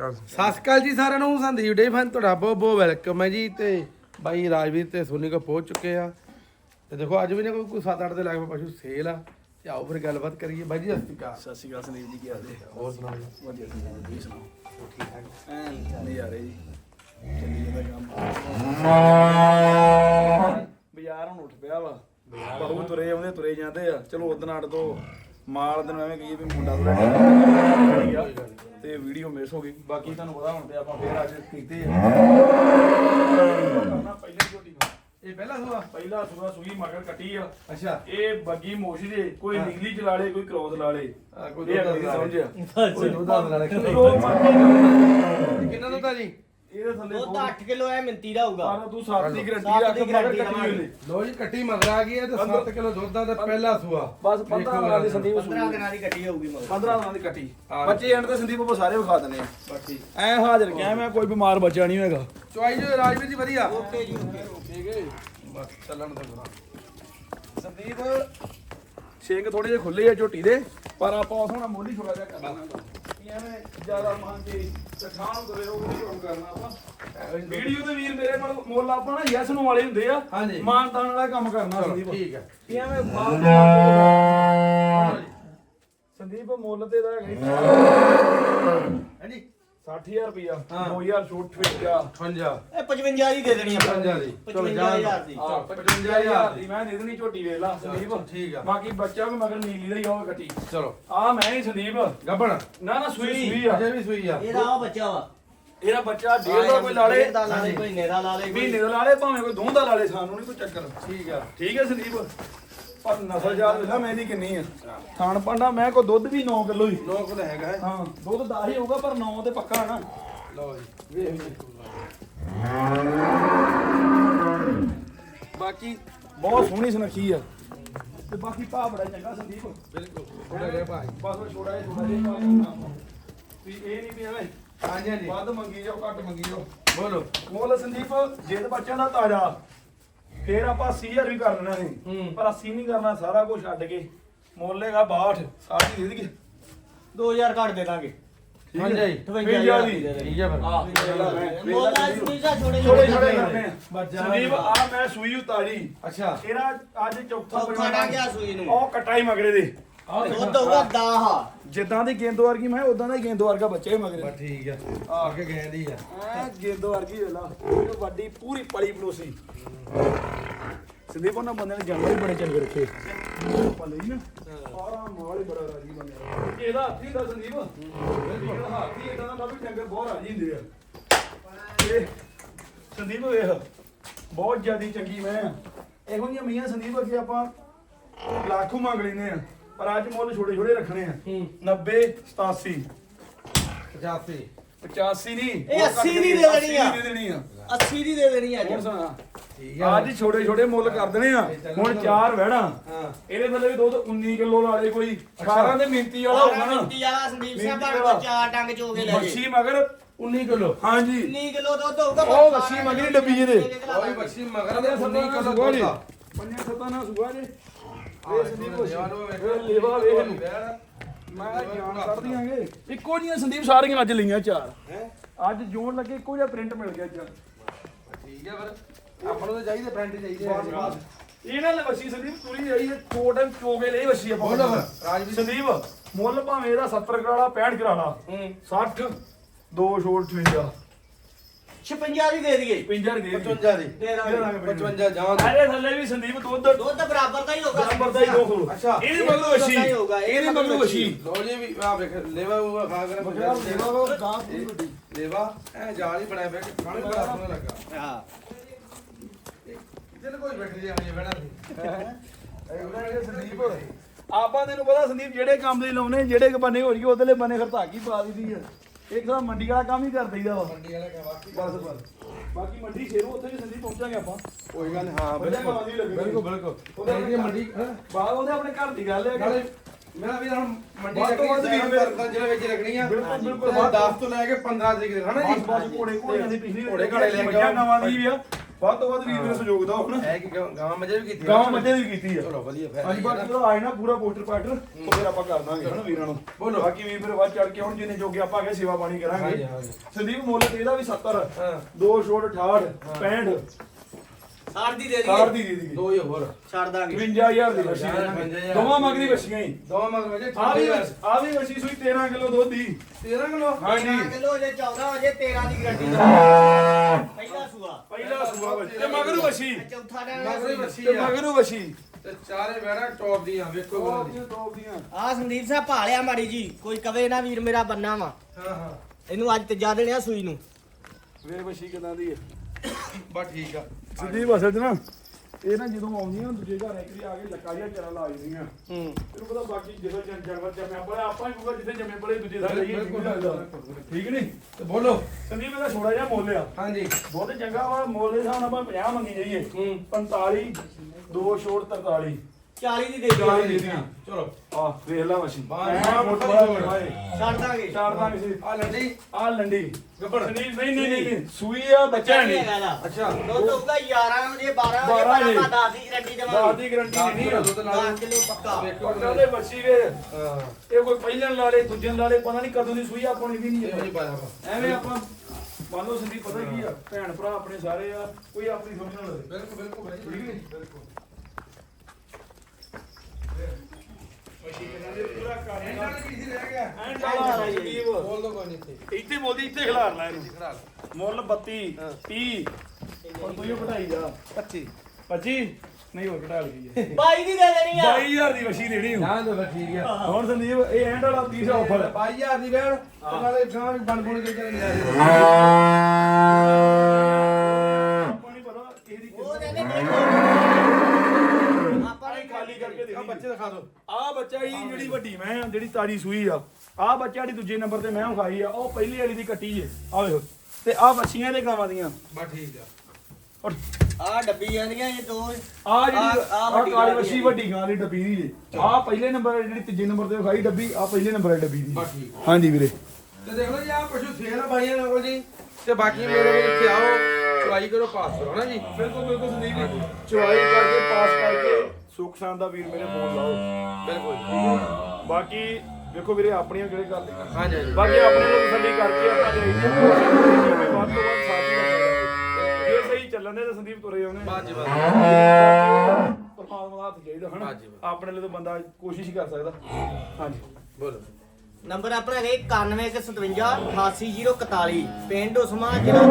ਸਤਿ ਸ਼੍ਰੀ ਅਕਾਲ ਜੀ ਸਾਰਿਆਂ ਨੂੰ ਸੰਦੀਪ ਡੇ ਫਨ ਤੁਹਾਡਾ ਬਹੁਤ ਬਹੁਤ ਵੈਲਕਮ ਹੈ ਜੀ ਤੇ ਬਾਈ ਰਾਜਵੀਰ ਤੇ ਸੋਨੀ ਕੋ ਪਹੁੰਚ ਚੁੱਕੇ ਆ। ਤੇ ਦੇਖੋ ਅੱਜ ਵੀ ਨੇ ਕੋਈ ਕੋਈ 7-8 ਦੇ ਲਗਭਗ ਪਸ਼ੂ ਸੇਲ ਆ ਤੇ ਆਓ ਫਿਰ ਗੱਲਬਾਤ ਕਰੀਏ। ਬਾਈ ਜੀ ਸਤਿ ਸ਼੍ਰੀ ਅਕਾਲ। ਸਤਿ ਸ਼੍ਰੀ ਅਕਾਲ ਸੰਦੀਪ ਜੀ ਕੀ ਹਾਲ ਹੈ? ਹੋਰ ਸੁਣਾਓ ਜੀ? ਵਧੀਆ ਜੀ ਤੁਸੀਂ ਸੁਣਾਓ? ਠੀਕ ਠਾਕ? ਐਨ ਨਜ਼ਾਰੇ ਜੀ। ਚੱਲੀ ਜਾਂਦਾ ਕੰਮ। ਬਾਜ਼ਾਰ ਹੁਣ ਉੱਠ ਪਿਆ ਵਾ। ਬਹੁ ਤੁਰੇ ਆਉਂਦੇ ਤੁਰੇ ਜਾਂਦੇ ਆ। ਚਲੋ ਉਦੋਂ ਅੱਡ ਤੋਂ ਮਾਲ ਦਿਨ ਐਵੇਂ ਕਹੀਏ ਵੀ ਮੁੰਡਾ ਥੋੜਾ ਤੇ ਵੀਡੀਓ ਮਿਸ ਹੋ ਗਈ। ਬਾਕੀ ਤੁਹਾਨੂੰ ਪਤਾ ਹੁਣ ਤੇ ਆਪਾਂ ਫੇਰ ਅੱਜ ਕੀਤੇ ਆ। ਕਰਨਾ ਪਹਿਲੇ ਇਹ ਪਹਿਲਾ ਸੁਆ? ਪਹਿਲਾ ਸੁਆ ਸੂਈ ਮਗਰ ਕੱਟੀ ਆ। ਅੱਛਾ। ਇਹ ਬੱਗੀ ਮੋਸ਼ੀ ਦੇ ਕੋਈ ਨਿਗਲੀ ਚਲਾ ਲੇ ਕੋਈ ਕ੍ਰੋਸ ਲਾ ਲੇ। ਆ, ਕੋਈ ਦੁੱਧ ਲਾ ਲੇ। ਸਮਝ ਕੋਈ ਦੁੱਧ ਦੋ ਮਰਜ਼ੀ ਕਿੰਨਾ ਦੁੱਧ ਆ ਜੀ? ਇਹਦੇ ਥੱਲੇ ਦੁੱਧ 8 ਕਿਲੋ ਐ ਮਿੰਤੀ ਦਾ ਹੋਊਗਾ। ਪਰ ਤੂੰ ਸੱਤ ਦੀ ਗਰੰਟੀ ਸੱਤ ਰੱਖ ਦੀ ਮਗਰ guarantee ਕੱਟੀ ਦਵਾਂਗੇ। ਉਹਨੇ ਲੋ ਜੀ ਕੱਟੀ ਮਗਰ ਆ ਗਈ ਹੈ ਤੇ 7 ਕਿਲੋ ਦੁੱਧ ਦਾ ਤੇ ਪਹਿਲਾ ਸੁਆ। ਬਸ 15 ਦਿਨਾਂ ਦੀ ਸੰਦੀਪ 15 ਦਿਨਾਂ ਦੀ ਕੱਟੀ ਹੋਊਗੀ ਮਗਰ। 15 ਦਿਨਾਂ ਦੀ ਕੱਟੀ। ਹਾਂ। ਬੱਚੇ ਐਂਡ ਤੇ ਸੰਦੀਪ ਆਪਾਂ ਸਾਰੇ ਵਿਖਾ ਦਿੰਦੇ ਆ ਬਾਕੀ ਐ ਹਾਜ਼ਰ ਕਿਹਾ ਮੈਂ ਕੋਈ ਬਿਮਾਰ ਬੱਚਾ ਨਹੀਂ ਹੋਏਗਾ ਚੁਆਈ ਜੋ ਰਾਜਵੀਰ ਜੀ ਵਧੀਆ। ਓਕੇ ਜੀ ਓਕੇ ਠੀਕ ਹੈ ਬਸ ਚੱਲਣ ਤੋਂ ਬੁਰਾ ਸੰਦੀਪ ਸਿੰਘ ਥੋੜੇ ਜਿਹੇ ਖੁੱਲੇ ਆ ਝੋਟੀ ਦੇ ਪਰ ਆਪਾਂ ਉਸ ਹੁਣ ਮੋਢੀ ਛੋੜਾ ਜਿਹਾ ਕਰਨਾ ਕੀ ਐਵੇਂ ਜ਼ਿਆਦਾ ਮੰਨ ਕੇ ਤਖਾਂ ਨੂੰ ਕਰੇ ਉਹ ਨਹੀਂ ਕੰਮ ਕਰਨਾ ਆਪਾਂ। ਵੀਡੀਓ ਤੇ ਵੀਰ ਮੇਰੇ ਕੋਲ ਮੁੱਲ ਆਪਾਂ ਨਾ ਯੈਸ ਨੂੰ ਵਾਲੇ ਹੁੰਦੇ ਆ। ਹਾਂਜੀ। ਮਾਨ ਤਾਨ ਵਾਲਾ ਕੰਮ ਕਰਨਾ ਸੰਦੀਪ। ਠੀਕ ਹੈ ਕੀ ਐਵੇਂ ਫਾਲਤੂ ਸੰਦੀਪ ਮੁੱਲ ਤੇ ਦਾ ਹੈਗਾ ਹਾਂਜੀ 60000 ਰੁਪਿਆ ਹਾਂ। 2000 ਛੋਟ ਛੁੱਟਿਆ 58 ਇਹ 55 ਦੀ ਦੇ ਦੇਣੀ ਆਪਾਂ। 55 ਦੀ। ਚਲੋ 55000 ਦੀ। ਆ 55000 ਦੀ। ਮੈਂ ਦੇ ਦੇਣੀ ਝੋਟੀ ਵੇਖ ਲਾ ਸੰਦੀਪ। ਠੀਕ ਆ। ਬਾਕੀ ਬੱਚਾ ਵੀ ਮਗਰ ਨੀਲੀ ਦਾ ਹੀ ਆਵੇ ਕੱਟੀ ਚਲੋ। ਆ ਮੈਂ ਹੀ ਸੰਦੀਪ। ਗੱਬਣ। ਨਾ ਨਾ ਸੂਈ ਸੂਈ। ਆ। ਅਜੇ ਵੀ ਸੂਈ ਆ। ਇਹਦਾ ਆ ਬੱਚਾ ਵਾ। ਇਹਦਾ ਬੱਚਾ ਡੇਢ ਦਾ ਕੋਈ ਲਾਲੇ ਦਾ ਲਾਲੇ ਕੋਈ ਨੇਰਾ ਲਾਲੇ ਮਹੀਨੇ ਦਾ ਲਾਲੇ ਭਾਵੇਂ ਕੋਈ ਦੋ ਦਾ ਲਾਲੇ ਸਾਨੂੰ ਨਹੀਂ ਕੋਈ ਚੱਕਰ। ਠੀਕ ਆ। ਠੀਕ ਹੈ ਸੰਦੀਪ? ਪਰ ਨਸਲ ਜਾਤ ਵੇਖਾ ਮੈਂ ਦੀ ਕਿੰਨੀ ਆ। ਖਾਣ ਪਾਂਡਾ ਮੈਂ ਕੋ ਦੁੱਧ ਵੀ 9 ਕਿਲੋ ਹੀ। ਲੋਕ ਤਾਂ ਹੈਗਾ ਹੈ। ਹਾਂ ਦੁੱਧ 10 ਹੀ ਹੋਊਗਾ ਪਰ 9 ਤੇ ਪੱਕਾ ਨਾ। ਲਓ ਜੀ ਵੇਖ ਵੇਖ ਬਾਕੀ ਬਹੁਤ ਸੋਹਣੀ ਸੁਨੱਖੀ ਆ। ਤੇ ਬਾਕੀ ਭਾ ਬੜਾ ਚੰਗਾ ਸੰਦੀਪ। ਬਿਲਕੁਲ ਥੋੜਾ ਜਿਹਾ ਭਾਈ ਬਸ ਉਹ ਛੋੜਾ ਜਿਹਾ ਛੋੜਾ ਜਿਹਾ ਭਾਅ ਵੀ ਇਹ ਨਹੀਂ ਵੀ ਐਵੇਂ ਹਾਂਜੀ ਹਾਂਜੀ। ਵੱਧ ਮੰਗੀ ਜਾਓ ਘੱਟ ਮੰਗੀ ਜਾਓ। ਬੋਲੋ। ਮੁੱਲ ਸੰਦੀਪ ਜਿੱਦ ਬੱਚਿਆਂ ਦਾ ਤਾਜ਼ਾ। ਫੇਰ ਆਪਾਂ 80000 ਵੀ ਕਰ ਲੈਣਾ ਸੀ ਹੂੰ। ਪਰ 80 ਨਹੀਂ ਕਰਨਾ ਸਾਰਾ ਕੁਝ ਛੱਡ ਕੇ। ਮੁੱਲ ਹੈਗਾ 62 ਸਾਡੀ ਦੇ ਦੇਗੇ 2000 ਘੱਟ ਦੇ ਦਾਂਗੇ। ਹਾਂਜੀ ਜੀ। 55000 ਦੀ ਠੀਕ ਹੈ ਫਿਰ। ਆਹ ਮੁੱਲ ਆ ਸੁਨੀਤਾ ਛੋੜੇ ਛੋੜੇ ਛੋੜੇ ਕਰਨੇ ਆ? ਸੰਦੀਪ ਆ। ਮੈਂ ਸੂਈ ਉਤਾਰੀ। ਅੱਛਾ। ਇਹਦਾ ਅੱਜ ਚੌਥਾ ਚੌਥਾ ਡਾਂਗਿਆ ਸੂਈ ਨੂੰ। ਉਹ ਕਟਾਈ ਮਗਰੇ ਦੇ। ਦੁੱਧ ਹੋਊਗਾ 10 ਜਿੱਦਾਂ ਦੀ ਗੇਂਦੋ ਵਰਗੀ ਮੈਂ ਉਦਾਂ ਦਾ ਹੀ ਗੇਂਦੋ ਵਰਗਾ ਬੱਚਾ ਹੀ ਮਗਰੇ। ਬਸ ਠੀਕ ਆ। ਆ ਕੇ ਗਏ ਦੀ ਆ। ਐ ਗੇਂਦੋ ਵਰਗੀ ਵੇਲਾ ਵੱਡੀ ਪੂਰੀ ਪਲੀ ਪਲੋਸੀ। ਸੰਦੀਪ ਉਹਨਾਂ ਬੰਦੇ ਨੇ ਜਾਨਵਰ ਵੀ ਬੜੇ ਚੰਗੇ ਰੱਖੇ। ਪਲੇ ਨਾ ਸਾਰਾ ਮਾਲ ਹੀ ਬੜਾ ਰਾਜੀ ਬਣਿਆ ਇਹਦਾ ਹਾਥੀ ਦਾ ਸੰਦੀਪ। ਬਿਲਕੁਲ। ਹਾਥੀ ਇਦਾਂ ਦਾ ਵੀ ਡੰਗਰ ਬਹੁਤ ਰਾਜੀ ਹੁੰਦੇ ਆ। ਇਹ ਸੰਦੀਪ ਵੇਖ ਬਹੁਤ ਜਿਆਦੀ ਚੰਗੀ ਮੈਂ। ਇਹੋ ਜਿਹੀਆਂ ਮੀਆਂ ਸੰਦੀਪ ਅੱਗੇ ਆਪਾਂ ਲੱਖੋਂ ਮੰਗ ਲੈਨੇ ਆ ਪਰ ਅੱਜ ਮੁੱਲ ਛੋਟੇ ਛੋਟੇ ਰੱਖਣੇ ਆ। 90 87 85 85 ਨਹੀਂ ਇਹ 80 ਦੀ ਦੇ ਦੇਣੀ ਆ। 80 ਦੀ ਦੇ ਦੇਣੀ ਆ। 80 ਦੀ ਦੇ ਦੇਣੀ ਅੱਜ। ਹੁਣ ਸੁਣਾ। ਠੀਕ ਆ। ਅੱਜ ਛੋਟੇ ਛੋਟੇ ਮੁੱਲ ਕਰ ਦੇਣੇ ਆ। ਹੁਣ ਚਾਰ ਵਹਿਣਾ ਹਾਂ। ਇਹਦੇ ਥੱਲੇ ਵੀ ਦੁੱਧ 19 ਕਿਲੋ ਲਾ ਲੇ ਕੋਈ। 18 ਦੇ ਮਿੰਤੀ ਵਾਲਾ ਹੋਊਗਾ ਨਾ। ਮਿੰਤੀ ਵਾਲਾ ਸੰਦੀਪ ਸਿੰਘ। ਕੋਲ ਚਾਰ ਡੰਗ ਚੋ ਕੇ ਲੈ ਜੇ। ਮੱਛੀ ਮਗਰ 19 ਕਿਲੋ। ਹਾਂਜੀ। 19 ਕਿਲੋ ਦੁੱਧ ਹੋਊਗਾ ਉਹ ਵੱਛੀ ਮਗਰੀ ਡੱਬੀ ਜਿਹਦੇ। ਕੋਈ ਬੱਚੀ ਮਗਰ ਪੰਜਾਂ 19 ਸੱਤਾਂ ਕਿਲੋ ਦੁੱਧ ਪੰਜਾਂ ਸੱਤਾਂ ਨਾਲ ਸੁਗਾ ਜੀ। ਆਹ ਇਹ ਸੰਦੀਪ ਉਹ। ਇਹ ਲੇਵਾ ਵੇਖ ਇਹਨੂੰ। ਬੈੜ। ਮੈਂ ਜਾਨ ਕੱਢ ਦਿਆਂਗੇ। ਇੱਕੋ ਜੀਆਂ ਸੰਦੀਪ ਸਾਰੀਆਂ ਅੱਜ ਲਈਆਂ ਚਾਰ। ਹੈਂ? ਅੱਜ ਜੋਣ ਲੱਗੇ ਇੱਕੋ ਜਿਹਾ ਪ੍ਰਿੰਟ ਮਿਲ ਗਿਆ ਚਾਰ ਠੀਕ ਹੈ ਫਿਰ। ਆਪਾਂ ਨੂੰ ਤਾਂ ਚਾਹੀਦੇ ਪ੍ਰਿੰਟ ਚਾਹੀਦੇ ਬਸ ਬਸ ਇਹਨਾਂ ਨੇ ਵੱਛੀ ਸੰਦੀਪ ਤੁਰੀ ਜਾਈ ਹੈ ਕੋਟ ਚੋਗੇ ਲਈ ਵੱਛੀ ਆਪਾਂ ਬੋਲੋ ਰਾਜਵੀਰ। ਸੰਦੀਪ ਮੁੱਲ ਭਾਵੇਂ ਇਹਦਾ 70 ਕਰਾਲਾ 65 ਕਰਾਲਾ ਹੂੰ। 60 ਦੋ ਛੋੜ 58 56 ਦੀ ਦੇ ਦਈਏ। 55 ਦੇ 55 ਦੀ। ਦੇ ਦਾਂਗੇ। 55 ਜਾਨ ਇਹਦੇ ਥੱਲੇ ਵੀ ਸੰਦੀਪ ਦੁੱਧ ਦੁੱਧ ਬਰਾਬਰ ਦਾ ਹੀ ਹੋਊਗਾ। ਬਰਾਬਰ ਦਾ ਹੀ ਦੋ ਖੋਲ ਅੱਛਾ। ਇਹਦੇ ਮਗਰ ਵੱਛੀ। ਇਹਦੇ ਮਗਰ ਵੱਛੀ। ਲੋ ਜੀ ਵੀ ਆ ਵੇਖ ਲੇਵਾ ਉਹ ਖਾ ਕੇ ਲੇਵਾ ਵਾ, ਗਾਂ। ਲੇਵਾ ਐ ਜਾਲ ਹੀ ਬਣਾਇਆ ਪਿਆ ਕਿ ਖਾਣੇ ਬੜਾ ਸੋਹਣਾ ਲੱਗਾ। ਹਾਂ। ਦਿਲ ਕੋਈ ਬੈਠ ਜਾ ਹਜੇ ਬੈਠਾ ਸੀ ਉਹਨਾਂ ਨੇ ਸੰਦੀਪ ਆਪਾਂ ਤੈਨੂੰ ਪਤਾ ਸੰਦੀਪ ਜਿਹੜੇ ਕੰਮ ਦੇ ਲਾਉਨੇ ਜਿਹੜੇ ਬੰਨੇ ਹੋ ਰਹੀ ਉਹਦੇ ਬੰਨੇ ਖਰਤਾਕੀ ਪਾ ਦਿੱਤੀ ਆ। ਇੱਕ ਤਾਂ ਮੰਡੀ ਵਾਲਾ ਕੰਮ ਹੀ ਕਰ ਦਈਦਾ ਵਾ। ਮੰਡੀ ਵਾਲਾ ਕਹ ਬਾਕੀ ਬਸ ਬਸ। ਬਾਕੀ ਮੰਡੀ ਸ਼ੇਰੋਂ ਉੱਥੇ ਵੀ ਸੰਦੀਪ ਪਹੁੰਚਾਂਗੇ ਆਪਾਂ। ਕੋਈ ਗੱਲ ਨੀ, ਹਾਂ ਬਿਲਕੁਲ। ਬਿਲਕੁਲ ਬਿਲਕੁਲ। ਉਹਦੇ ਮੰਡੀ ਬਾਅਦ ਉਹਦੇ ਆਪਣੇ ਘਰ ਦੀ ਗੱਲ ਹੈ। ਨਾਲੇ ਮੇਰਾ ਵੀ ਹੁਣ ਮੰਡੀ ਵੱਧ ਤੋਂ ਵੱਧ ਲੱਗਣੀ ਵੀਰ ਹੈ ਪਰ ਜ਼ਿਲ੍ਹੇ ਵਿੱਚ ਲੱਗਣੀ ਆ ਬਿਲਕੁਲ, ਬਿਲਕੁਲ, ਤੇ ਵੱਧ। 10 ਤੋਂ ਲੈ ਕੇ 15 ਤਰੀਕ ਦੇ ਹਨਾ ਜੀ? ਬਸ ਬਸ ਘੋੜੇ ਘੋੜਿਆਂ ਦੀ ਪਿਛਲੀ ਘੋੜੇ ਘਾੜੇ ਲੈ ਕੇ ਮੱਝਾਂ ਆਓ। ਗਾਵਾਂ ਦੀ ਵੀ ਆ। ਵੱਧ ਤੋਂ ਵੱਧ ਵੀਰ ਮੇਰੇ ਸਹਿਯੋਗ ਦਾ ਹੁਣ ਹੈ ਕਿ ਗਾਂ- ਗਾਂ ਮਜੇ ਵੀ ਕੀਤੀ ਗਾਂ ਮੱਝੇ ਦੀ ਵੀ ਕੀਤੀ ਆ ਚਲੋ ਵਧੀਆ ਫਿਰ ਹਾਂਜੀ ਬਾਕੀ ਉਹਦਾ ਆਏ ਨਾ ਪੂਰਾ ਪੋਸਟਰ ਪਾਟਰ ਉਹ ਫਿਰ ਆਪਾਂ ਕਰ ਦਾਂਗੇ ਹਨਾ ਵੀਰਾਂ ਨੂੰ? ਬੋਲੋ। ਬਾਕੀ ਵੀਰ ਫਿਰ ਵੱਧ ਚੜ ਕੇ ਹੁਣ ਜਿੰਨੇ ਜੋਗੇ ਆਪਾਂ ਅੱਗੇ ਸੇਵਾ ਪਾਣੀ ਹਾਂਜੀ ਕਰਾਂਗੇ। ਹਾਂਜੀ ਸੰਦੀਪ ਮੁੱਲ ਤੇ ਇਹਦਾ ਵੀ 70 ਹਾਂ। ਦੋ ਛੋੜ 68 65 ਸਾੜ ਦੀ ਦੇ ਕਾਰ ਦਈਏ ਦੀ ਦੇ ਦੀ ਦੋ ਹੀ ਹੋਰ। ਛੱਡ ਦਾਂਗੇ। 55000 ਦੀ ਵਸ਼ੀ ਪੰਜਾਹ। ਦੋਵਾਂ ਮਗਰੀ ਵਸ਼ੀਆਂ ਹੀ। ਦੋ ਮਗਰ ਵਜੇ ਆ ਵੀ ਆ ਵੀ ਵਸ਼ੀ ਸੂਈ 13 ਕਿਲੋ ਦੁੱਧ ਦੀ 13 ਕਿਲੋ? ਹਾਂਜੀ। ਕਿਲੋ ਜੇ 14 ਵਜੇ 13 ਦੀ ਗਰੰਟੀ ਪਹਿਲਾ ਸੂਆ। ਪਹਿਲਾ ਸੂਆ ਵਸ਼ੀ ਤੇ ਮਗਰੂ ਵਸ਼ੀ ਚੌਥਾ ਦਿਨ ਮਗਰ ਹੀ ਵੱਛੀ ਤੇ ਆ। ਮਗਰੂ ਵਸ਼ੀ ਤੇ ਚਾਰੇ ਬੈਣਾ ਟੌਪ ਦੀਆਂ ਵੇਖੋ ਉਹ ਉਹਨਾਂ ਦੀ ਦੀਆਂ। ਦੋ ਦੀਆਂ। ਆ ਸੰਦੀਪ ਸਾਹਿਬ ਭਾਲਿਆ ਮਾੜੀ ਜੀ। ਕੋਈ ਕਵੇ ਨਾ ਵੀਰ ਮੇਰਾ ਬੰਨਾ ਵਾ। ਹਾਂ ਹਾਂ। ਇਹਨੂੰ ਅੱਜ ਤੀਜਾ ਦਿਨ ਆ ਸੂਈ ਨੂੰ। ਵੇ ਵਸ਼ੀ ਕਿਦਾਂ ਦੀ ਹੈ? ਬਸ ਠੀਕ ਆ। ਸੰਦੀਪ ਅਸਲ 'ਚ ਨਾ। ਇਹ ਨਾ ਜਦੋਂ ਆਉਂਦੀਆਂ ਦੂਜੇ ਘਰ ਇੱਕ ਵੀ ਆ ਕੇ ਲੱਕਾ ਜਿਹਾ ਚਰਾ ਲਾ ਜਾਂਦੀਆਂ ਹੂੰ। ਤੈਨੂੰ ਪਤਾ ਬਾਕੀ ਜਦੋਂ ਜਨ ਜਾਨਵਰ ਜੰਮਿਆ ਬੜਾ ਆਪਾਂ ਹੀ ਕਹੂਗਾ ਜਿੱਥੇ ਜੰਮੇ ਬੜੇ ਦੂਜੇ ਸਾਰੇ। ਠੀਕ ਨਹੀਂ ਤੇ ਬੋਲੋ। ਸੰਦੀਪ ਇਹਦਾ ਛੋੜਾ ਜਿਹਾ ਮੁੱਲ ਆ। ਹਾਂਜੀ। ਬਹੁਤ ਚੰਗਾ ਵਾ ਮੁੱਲ ਦੇ ਹਿਸਾਬ ਨਾਲ ਆਪਾਂ 50 ਮੰਗੀ ਜਾਈਏ। ਹੂੰ। 45 ਦੋ ਛੋੜ 43 40 ਦੀ ਦੇ ਦੀਆਂ। ਚਲੋ ਆ ਵੇਖ ਲਾ ਮਸ਼ੀਨ। ਬਾਹਰ। ਛੱਡ ਦਾਂਗੇ। ਚਾਰ ਤਾਂ ਕਿਸੇ ਆ ਲੰਡੀ। ਆ ਲੰਡੀ। ਗੱਬੜ। ਨਹੀਂ ਨਹੀਂ ਨਹੀਂ ਨਹੀਂ, ਸੂਈ ਆ ਬੱਚਾ ਨਹੀਂ। ਅੱਛਾ। ਦੁੱਧ ਹੋਊਗਾ 11 ਵਜੇ 12 ਵਜੇ ਪਰ ਵਜੇ। ਆਪਾਂ 10 ਦੀ ਗਰੰਟੀ ਦੀ ਗਰੰਟੀ ਨਹੀਂ ਆ। ਦੁੱਧ ਨਾਲ 10 ਕਿਲੋ ਪੱਕਾ। ਵੇਖੋ ਉਹਨਾਂ ਦੇ ਬੱਚੀ ਵੇ। ਹਾਂ। ਇਹ ਕੋਈ ਪਹਿਲਣ ਲਾਲੇ ਦੂਜੇ ਲਾਲੇ ਪਤਾ ਨਹੀਂ ਕਦੋਂ ਦੀ ਸੂਈ ਆਪਾਂ ਨੂੰ ਵੀ ਨਹੀਂ ਐਵੇਂ ਆਪਾਂ ਮੰਨ ਲਓ ਸੰਦੀਪ ਪਤਾ ਕੀ ਆ ਭੈਣ ਭਰਾ ਆਪਣੇ ਸਾਰੇ ਆ ਕੋਈ ਆਪਣੀ ਸਮਝ ਨਾ ਲਵੇ ਬਿਲਕੁਲ ਬਿਲਕੁਲ ਠੀਕ? ਬਿਲਕੁਲ ਪੂਰਾ ਇਹਨਾਂ ਨੇ ਕੀ ਰਹਿ ਗਿਆ ਐਂਡ ਵਾਲਾ ਸੰਦੀਪ ਬੋਲ ਦੋ ਕੋਈ ਨਹੀਂ ਇੱਥੇ ਬੋਲਦੀ ਇੱਥੇ ਖਿਲਾਰ ਲੈ ਇਹਨੂੰ। ਮੁੱਲ 32 30 ਹੁਣ ਤੂੰ ਹੀ ਘਟਾਈ ਜਾ 25 25 ਨਹੀਂ ਹੋਰ ਘਟਾ ਲਈ ਹੈ। 22 ਦੀ ਦੇ ਦੇਣੀ ਆ। 22000 ਦੀ ਵਸ਼ੀ ਦੇਣੀ ਹੁਣ। ਨਾ ਦੋ ਠੀਕ ਆ। ਹੁਣ ਸੰਦੀਪ ਇਹ ਐਂਡ ਵਾਲਾ 30 ਆਫਰ 22000 ਦੀ ਵੇਣ ਤੇ ਨਾਲੇ ਗਾਂ ਵੀ ਬਣ ਬੁਣ ਕੇ ਚੱਲ ਜਾ ਉਹ ਕਹਿੰਦੇ ਆਪਾਂ ਪਾਣੀ ਖਾਲੀ ਕਰਕੇ ਦੇ ਆ ਬੱਚੇ ਦਿਖਾ ਦੋ ਆ ਬੱਚਾ ਜੀ ਜਿਹੜੀ ਵੱਡੀ ਮੈਂ ਆ, ਜਿਹੜੀ ਤਾਜੀ ਸੂਈ ਆ। ਆ ਬੱਚਾ ਜਿਹੜੀ ਦੂਜੇ ਨੰਬਰ ਤੇ ਮੈਂ ਵਿਖਾਈ ਆ ਉਹ ਪਹਿਲੀ ਵਾਲੀ ਦੀ ਕੱਟੀ ਜੇ ਆ ਵੇਖੋ ਤੇ ਆ ਬੱਚੀਆਂ ਦੇ ਗਾਵਾਂ ਦੀਆਂ। ਬਸ ਠੀਕ ਆ। ਔਰ ਆ ਡੱਬੀ ਜਾਂਦੀਆਂ ਇਹ ਦੋ। ਆ ਜਿਹੜੀ ਆਹ ਆ ਵੱਡੀ ਕਾਲੀ ਦੀ ਹੈ। ਵੱਡੀ ਗਾਂ ਦੀ ਡੱਬੀ ਦੀ ਜੇ ਆ ਪਹਿਲੇ ਨੰਬਰ ਜਿਹੜੀ ਤੀਜੇ ਨੰਬਰ ਤੇ ਵਿਖਾਈ ਡੱਬੀ ਆ ਪਹਿਲੇ ਨੰਬਰ ਵਾਲੀ ਡੱਬੀ ਦੀ। ਬਸ ਠੀਕ ਹਾਂਜੀ ਵੀਰੇ। ਤੇ ਦੇਖ ਲਓ ਜੀ ਆ ਪਸ਼ੂ ਸੇਲ ਆ ਬਾਈਆਂ ਨਾਲ ਜੀ। ਤੇ ਬਾਕੀ ਮੇਰੇ ਵੀਰ ਇੱਥੇ ਆਓ। ਚੁਆਈ ਕਰੋ ਪਾਸ ਕਰੋ ਨਾ ਜੀ? ਬਿਲਕੁਲ ਬਿਲਕੁਲ ਸੰਦੀਪ ਚੁਆਈ ਕਰਕੇ ਪਾਸ ਕਰਕੇ ਸੁੱਖ ਸ਼ਾਨ ਦਾ ਵੀਰ ਮੇਰੇ ਫੋਨ ਲਾਓ। ਬਿਲਕੁਲ ਬਾਕੀ ਵੇਖੋ ਵੀਰੇ ਆਪਣੀਆਂ ਜਿਹੜੇ ਗੱਲ ਹਾਂਜੀ ਹਾਂਜੀ। ਬਾਕੀ ਆਪਣੇ ਨੂੰ ਤਸੱਲੀ ਕਰਕੇ ਆਪਾਂ ਦੇ ਦਿੱਤੀ ਵੱਧ ਤੋਂ ਵੱਧ ਸਾਥ ਰੱਖਣਾ ਜੇ ਸਹੀ ਚੱਲਣ ਦੇ ਤਾਂ ਸੰਦੀਪ ਤੁਰੇ ਆਉਣੇ। ਬਾਤ ਜੀ ਬਾਤ ਪਰਮਾਤਮਾ ਦਾ ਹੱਥ ਚਾਹੀਦਾ ਹਨਾ? ਹਾਂਜੀ, ਬਸ। ਆਪਣੇ ਲਈ ਤਾਂ ਬੰਦਾ ਕੋਸ਼ਿਸ਼ ਹੀ ਕਰ ਸਕਦਾ। ਹਾਂਜੀ। ਬੋਲੋ। ਨੰਬਰ ਆਪਣਾ ਹੈਗਾ 9157 88041 ਪਿੰਡ ਉਸਮਾ ਜ਼ਿਲ੍ਹਾ